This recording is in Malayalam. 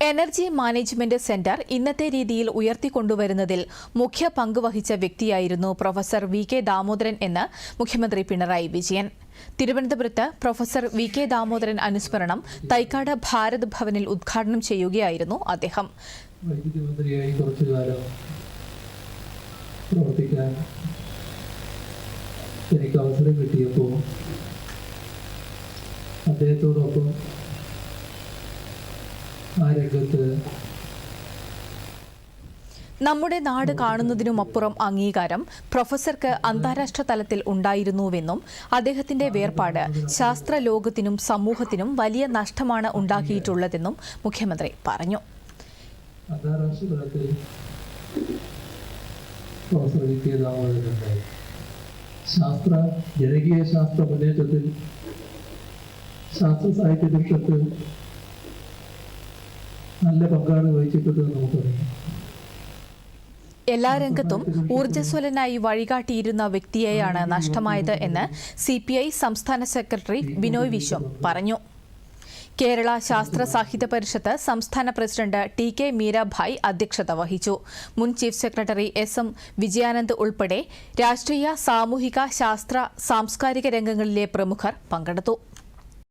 എനർജി മാനേജ്മെന്റ് സെന്റർ ഇന്നത്തെ രീതിയിൽ ഉയർത്തിക്കൊണ്ടുവരുന്നതിൽ മുഖ്യ പങ്കുവഹിച്ച വ്യക്തിയായിരുന്നു പ്രൊഫസർ വി കെ ദാമോദരൻ എന്ന് മുഖ്യമന്ത്രി പിണറായി വിജയൻ. തിരുവനന്തപുരത്ത് പ്രൊഫസർ വി കെ ദാമോദരൻ അനുസ്മരണം തൈക്കാട് ഭാരത് ഭവനിൽ ഉദ്ഘാടനം ചെയ്യുകയായിരുന്നു അദ്ദേഹം. എനിക്ക് അവസരം കിട്ടിയപ്പോൾ അദ്ദേഹത്തോടൊപ്പം ആ രംഗത്ത് നമ്മുടെ നാട് കാണുന്നതിനും അപ്പുറം അംഗീകാരം പ്രൊഫസർക്ക് അന്താരാഷ്ട്ര തലത്തിൽ ഉണ്ടായിരുന്നുവെന്നും അദ്ദേഹത്തിന്റെ വേർപാട് ശാസ്ത്ര ലോകത്തിനും സമൂഹത്തിനും വലിയ നഷ്ടമാണ് ഉണ്ടാക്കിയിട്ടുള്ളതെന്നും മുഖ്യമന്ത്രി പറഞ്ഞു. ശാസ്ത്ര ജനകീയ ശാസ്ത്ര മുന്നേറ്റത്തിൽ ശാസ്ത്ര സാഹിത്യ രംഗത്ത് നല്ല പങ്കാണ് വഹിച്ചിട്ടുണ്ട് നമുക്കറിയാം എല്ലാ രംഗത്തും ഊർജസ്വലനായി വഴികാട്ടിയിരുന്ന വ്യക്തിയെയാണ് നഷ്ടമായത് എന്ന് സി പി ഐ സംസ്ഥാന സെക്രട്ടറി ബിനോയ് വിശ്വം പറഞ്ഞു. കേരള ശാസ്ത്ര സാഹിത്യ പരിഷത്ത് സംസ്ഥാന പ്രസിഡന്റ് ടി കെ മീരാഭായ് അധ്യക്ഷത വഹിച്ചു. മുൻ chief secretary S M Vijayanand ഉൾപ്പെടെ രാഷ്ട്രീയ സാമൂഹിക ശാസ്ത്ര സാംസ്കാരിക രംഗങ്ങളിലെ പ്രമുഖർ പങ്കെടുത്തു.